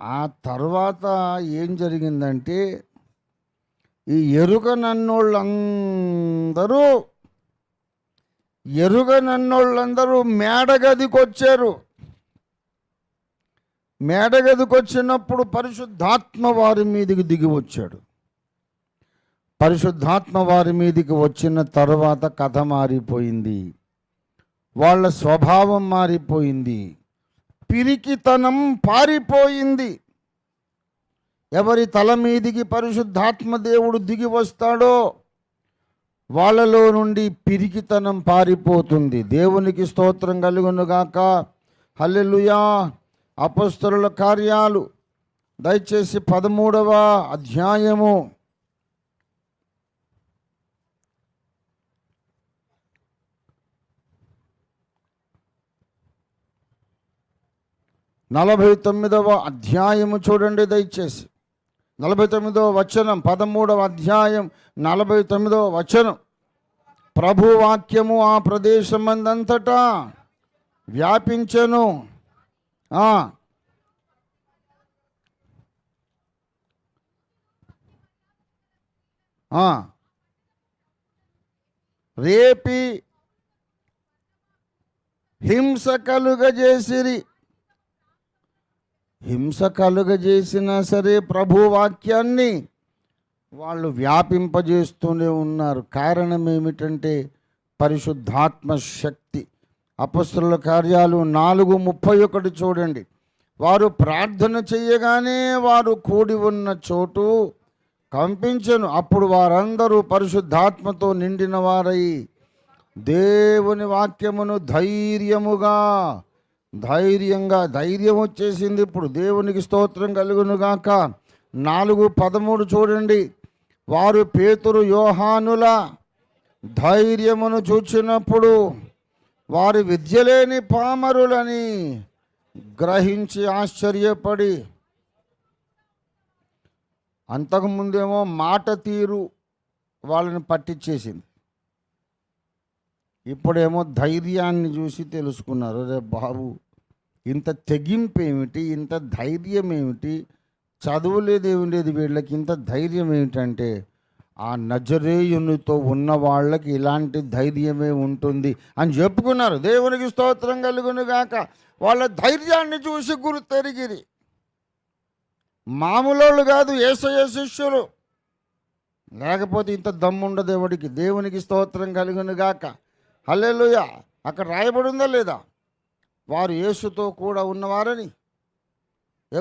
ఆ తర్వాత ఏం జరిగిందంటే ఈ ఎరుక నన్నోళ్ళందరూ ఎరుక నన్నోళ్ళందరూ మేడగదికి వచ్చారు మేడగదికి వచ్చినప్పుడు పరిశుద్ధాత్మ వారి మీదకి దిగి వచ్చాడు పరిశుద్ధాత్మ వారి మీదకి వచ్చిన తర్వాత కథ మారిపోయింది. వాళ్ళ స్వభావం మారిపోయింది. పిరికితనం పారిపోయింది. ఎవరి తల మీదికి పరిశుద్ధాత్మ దేవుడు దిగి వస్తాడో వాళ్ళలో నుండి పిరికితనం పారిపోతుంది. దేవునికి స్తోత్రం కలుగునుగాక హల్లెలుయా. అపస్తుల కార్యాలు. దయచేసి పదమూడవ అధ్యాయము. నలభై తొమ్మిదవ అధ్యాయము చూడండి దయచేసి. నలభై తొమ్మిదవ వచనం పదమూడవ అధ్యాయం నలభై తొమ్మిదవ వచనం. ప్రభు వాక్యము ఆ ప్రదేశమందంతటా వ్యాపించెను. వ్యాపించను రేపి హింస కలుగజేసిరి. హింస కలుగజేసినా సరే ప్రభు వాక్యాన్ని వాళ్ళు వ్యాపింపజేస్తూనే ఉన్నారు. కారణం ఏమిటంటే పరిశుద్ధాత్మ శక్తి. అపస్తుల కార్యాలు నాలుగు ముప్పై ఒకటి చూడండి. వారు ప్రార్థన చేయగానే వారు కూడి ఉన్న చోటు కంపించను. అప్పుడు వారందరూ పరిశుద్ధాత్మతో నిండిన వారై దేవుని వాక్యమును ధైర్యముగా ధైర్యంగా ధైర్యం వచ్చేసింది. ఇప్పుడు దేవునికి స్తోత్రం కలుగునుగాక నాలుగు పదమూడు చూడండి. వారు పేతురు యోహానుల ధైర్యమును చూచినప్పుడు వారి విద్యలేని పామరులని గ్రహించి ఆశ్చర్యపడి అంతకుముందేమో మాట తీరు వాళ్ళని పట్టించేసింది ఇప్పుడేమో ధైర్యాన్ని చూసి తెలుసుకున్నారు. రే బాబు ఇంత తెగింపు ఏమిటి ఇంత ధైర్యం ఏమిటి చదువు లేదు ఏమి లేదు వీళ్ళకి. ఇంత ధైర్యం ఏమిటంటే ఆ నజరేయునితో ఉన్న వాళ్ళకి ఇలాంటి ధైర్యమే ఉంటుంది అని చెప్పుకున్నారు. దేవునికి స్తోత్రం కలుగును గాక. వాళ్ళ ధైర్యాన్ని చూసి గురు తెరిగిరి మామూలు కాదు ఏసయ శిష్యులు. లేకపోతే ఇంత దమ్ముండ దేవుడికి దేవునికి స్తోత్రం కలుగును గాక. హల్లెలూయా. అక్కడ రాయబడి ఉందా లేదా? వారు యేసుతో కూడా ఉన్నవారని